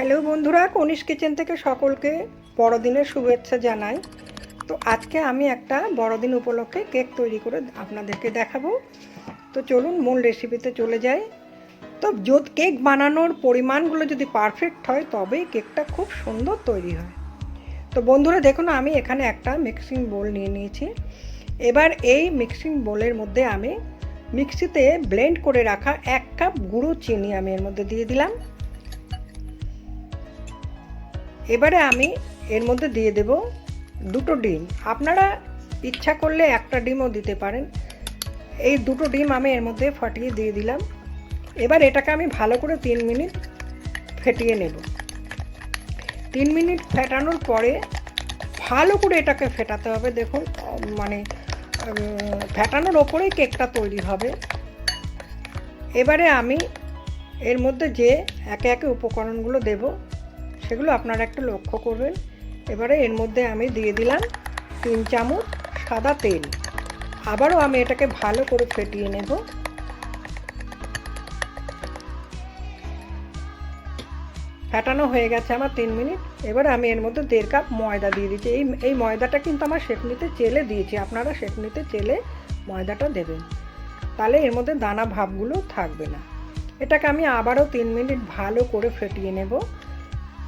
Hello বন্ধুরা কনিষ kitchen থেকে সকলকে বড়দিনের শুভেচ্ছা জানাই। তো আজকে আমি একটা বড়দিন উপলক্ষে কেক তৈরি করে আপনাদেরকে দেখাবো। তো চলুন মূল রেসিপিতে চলে যাই। তো যদি কেক বানানোর পরিমাণগুলো যদি পারফেক্ট হয়, তবেই কেকটা খুব সুন্দর তৈরি হয়। তো বন্ধুরা, দেখুন, আমি এখানে একটা মিক্সিং বোল নিয়ে নিয়েছি। এবার এই মিক্সিং বোলের মধ্যে আমি মিক্সিতে ব্লেন্ড করে রাখা এক কাপ গুঁড়ো চিনি আমি এর মধ্যে দিয়ে দিলাম। এবারে আমি এর মধ্যে দিয়ে দেব দুটো ডিম। আপনারা ইচ্ছা করলে একটা ডিমও দিতে পারেন। এই দুটো ডিম আমি এর মধ্যে ফাটিয়ে দিয়ে দিলাম। এবার এটাকে আমি ভালো করে তিন মিনিট ফেটিয়ে নেব। তিন মিনিট ফেটানোর পরে ভালো করে এটাকে ফেটাতে হবে। দেখুন মানে ফেটানোর ওপরেই কেকটা তৈরি হবে। এবারে আমি এর মধ্যে যে একে একে উপকরণগুলো দেব সেগুলো আপনারা একটু লক্ষ্য করবেন। এবারে এর মধ্যে আমি দিয়ে দিলাম তিন চামচ সাদা তেল। আবারও আমি এটাকে ভালো করে ফেটিয়ে নেব। ফেটানো হয়ে গেছে আমার তিন মিনিট। এবার আমি এর মধ্যে দেড় কাপ ময়দা দিয়ে দিচ্ছি। এই এই ময়দাটা কিন্তু আমার সেকনিতে চেলে দিয়েছি। আপনারা সেকনিতে চেলে ময়দাটা দেবেন। তাহলে এর মধ্যে দানা ভাবগুলো থাকবে না। এটাকে আমি আবারও তিন মিনিট ভালো করে ফেটিয়ে নেব।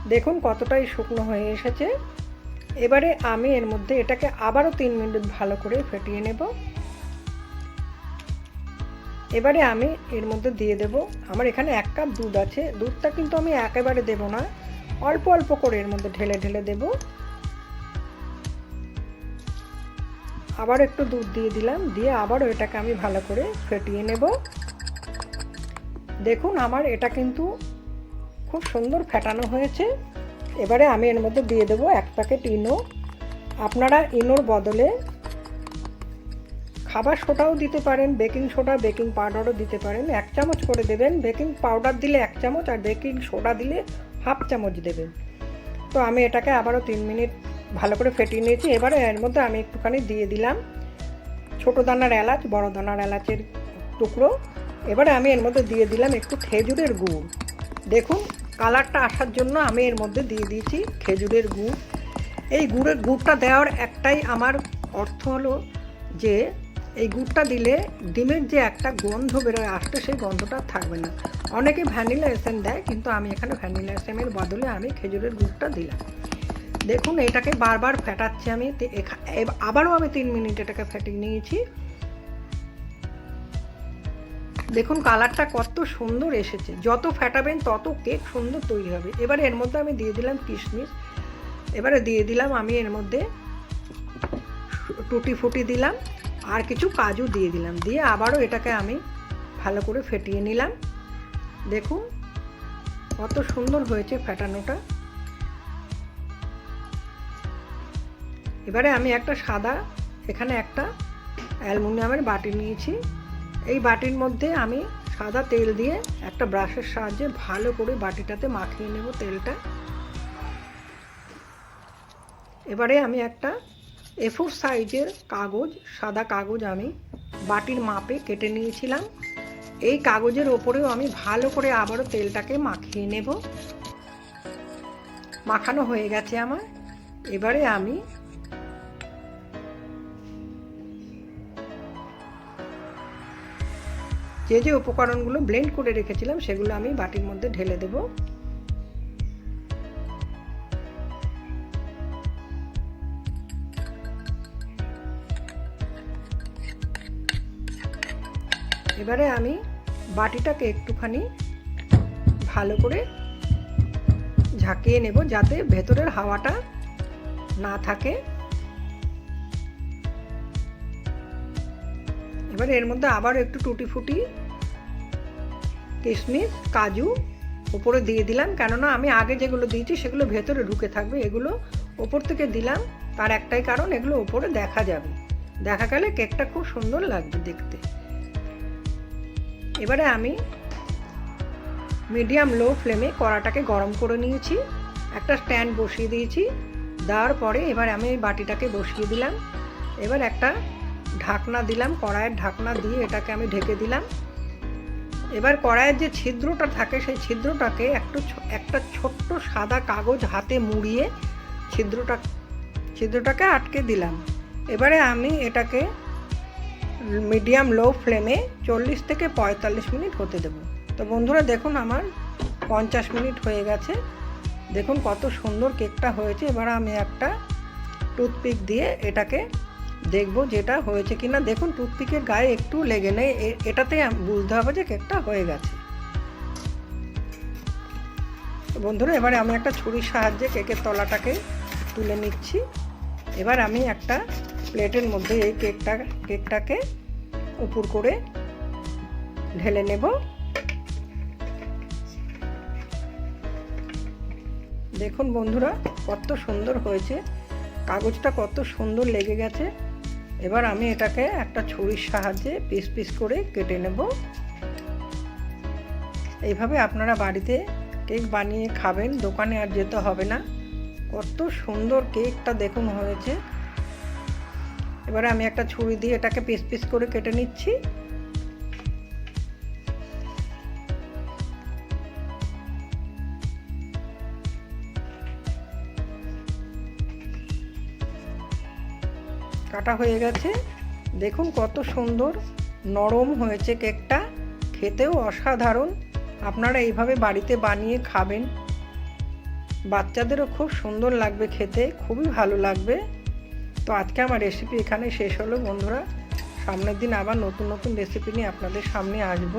দেখুন কতটাই শুকনো হয়ে এসেছে। এবারে আমি এর মধ্যে এটাকে আবারও তিন মিনিট ভালো করে ফেটিয়ে নেব। এবারে আমি এর মধ্যে দিয়ে দেব। আমার এখানে এক কাপ দুধ আছে। দুধটা কিন্তু আমি একেবারে দেব না। অল্প অল্প করে এর মধ্যে ঢেলে ঢেলে দেব। আবার একটু দুধ দিয়ে দিলাম। দিয়ে আবারও এটাকে আমি ভালো করে ফেটিয়ে নেব। দেখুন আমার এটা কিন্তু খুব সুন্দর ফেটানো হয়েছে। এবারে আমি এর মধ্যে দিয়ে দেবো এক প্যাকেট ইনো। আপনারা ইনোর বদলে খাবার সোডাও দিতে পারেন, বেকিং সোডা, বেকিং পাউডারও দিতে পারেন। এক চামচ করে দেবেন, বেকিং পাউডার দিলে এক চামচ আর বেকিং সোডা দিলে হাফ চামচ দেবেন। তো আমি এটাকে আবারও তিন মিনিট ভালো করে ফেটিয়ে নিয়েছি। এবারে এর মধ্যে আমি একটুখানি দিয়ে দিলাম ছোটো দানার এলাচ, বড় দানার এলাচের টুকরো। এবারে আমি এর মধ্যে দিয়ে দিলাম একটু খেজুরের গুড়। দেখুন কালারটা আসার জন্য আমি এর মধ্যে দিয়ে দিয়েছি খেজুরের গুড়। এই গুড়ের গুড়টা দেওয়ার একটাই আমার অর্থ হলো যে, এই গুড়টা দিলে ডিমের যে একটা গন্ধ বেরোয় আসতে সেই গন্ধটা থাকবে না। অনেকে ভ্যানিলা এসেন দেয়, কিন্তু আমি এখানে ভ্যানিলা এসেমের বদলে আমি খেজুরের গুড়টা দিলাম। দেখুন, এটাকে বারবার ফেটাচ্ছি আমি। আবারও আমি তিন মিনিট এটাকে ফেটিয়ে নিয়েছি। দেখুন কালারটা কত সুন্দর এসেছে। যত ফ্যাটাবেন তত কেক সুন্দর তৈরি হবে। এবারে এর মধ্যে আমি দিয়ে দিলাম কিশমিশ। এবারে দিয়ে দিলাম আমি এর মধ্যে টুটি ফুটি দিলাম আর কিছু কাজু দিয়ে দিলাম। দিয়ে আবারও এটাকে আমি ভালো করে ফেটিয়ে নিলাম। দেখুন কত সুন্দর হয়েছে ফেটানোটা। এবারে আমি একটা সাদা, এখানে একটা অ্যালুমিনিয়ামের বাটি নিয়েছি। এই বাটির মধ্যে আমি সাদা তেল দিয়ে একটা ব্রাশের সাহায্যে ভালো করে বাটিটাতে মাখিয়ে নেব তেলটা। এবারে আমি একটা এফোর সাইজের কাগজ, সাদা কাগজ আমি বাটির মাপে কেটে নিয়েছিলাম। এই কাগজের ওপরেও আমি ভালো করে আবারও তেলটাকে মাখিয়ে নেব। মাখানো হয়ে গেছে আমার। এবারে আমি যে যে উপকরণগুলো ব্লেন্ড করে রেখেছিলাম, সেগুলো আমি বাটির মধ্যে ঢেলে দেব। এবারে আমি বাটিটাকে একটুখানি ভালো করে ঝাঁকিয়ে নেব, যাতে ভেতরের হাওয়াটা না থাকে। এবার এর মধ্যে আবার একটু টুটি ফুটি কিশমিশ, কাজু, উপরে দিয়ে দিলাম। কেননা আমি আগে যেগুলো দিয়েছি সেগুলো ভেতরে ঢুকে থাকবে। এগুলো ওপর থেকে দিলাম। তার একটাই কারণ, এগুলো ওপরে দেখা যাবে। দেখা গেলে কেকটা খুব সুন্দর লাগবে দেখতে। এবারে আমি মিডিয়াম লো ফ্লেমে কড়াটাকে গরম করে নিয়েছি। একটা স্ট্যান্ড বসিয়ে দিয়েছি। দেওয়ার পরে এবার আমি বাটিটাকে বসিয়ে দিলাম। এবার একটা ঢাকনা দিলাম। কড়াইয়ের ঢাকনা দিয়ে এটাকে আমি ঢেকে দিলাম। এবার কড়াইয়ের যে ছিদ্রটা থাকে, সেই ছিদ্রটাকে একটু একটা ছোট্ট সাদা কাগজ হাতে মুড়িয়ে ছিদ্রটা, ছিদ্রটাকে আটকে দিলাম। এবারে আমি এটাকে মিডিয়াম লো ফ্লেমে চল্লিশ থেকে পঁয়তাল্লিশ মিনিট হতে দেবো। তো বন্ধুরা, দেখুন আমার পঞ্চাশ মিনিট হয়ে গেছে। দেখুন কত সুন্দর কেকটা হয়েছে। এবার আমি একটা টুথপিক দিয়ে এটাকে দেখব যেটা হয়েছে কি না দেখুন, টুথপিকের গায়ে একটু লেগে নেই। এটাতে বুঝতে হবে যে কেকটা হয়ে গেছে। বন্ধুরা, এবারে আমি একটা ছুরির সাহায্যে কেকের তলাটাকে তুলে নিচ্ছি। এবার আমি একটা প্লেটের মধ্যে এই কেকটা, কেকটাকে উপর করে ঢেলে নেব। দেখুন বন্ধুরা, কত সুন্দর হয়েছে। কাগজটা কত সুন্দর লেগে গেছে। এবার আমি এটাকে একটা ছুরির সাহায্যে পিস পিস করে কেটে নেব। এইভাবে আপনারা বাড়িতে কেক বানিয়ে খাবেন, দোকানে আর যেতে হবে না। কত সুন্দর কেকটা দেখুন হয়েছে। এবারে আমি একটা ছুরি দিয়ে এটাকে পিস পিস করে কেটে নিচ্ছি। কাটা হয়ে গেছে। দেখুন কত সুন্দর নরম হয়েছে কেকটা। খেতেও অসাধারণ। আপনারা এইভাবে বাড়িতে বানিয়ে খাবেন। বাচ্চাদেরও খুব সুন্দর লাগবে খেতে, খুবই ভালো লাগবে। তো আজকে আমার রেসিপি এখানে শেষ হলো বন্ধুরা। সামনের দিন আবার নতুন নতুন রেসিপি নিয়ে আপনাদের সামনে আসব।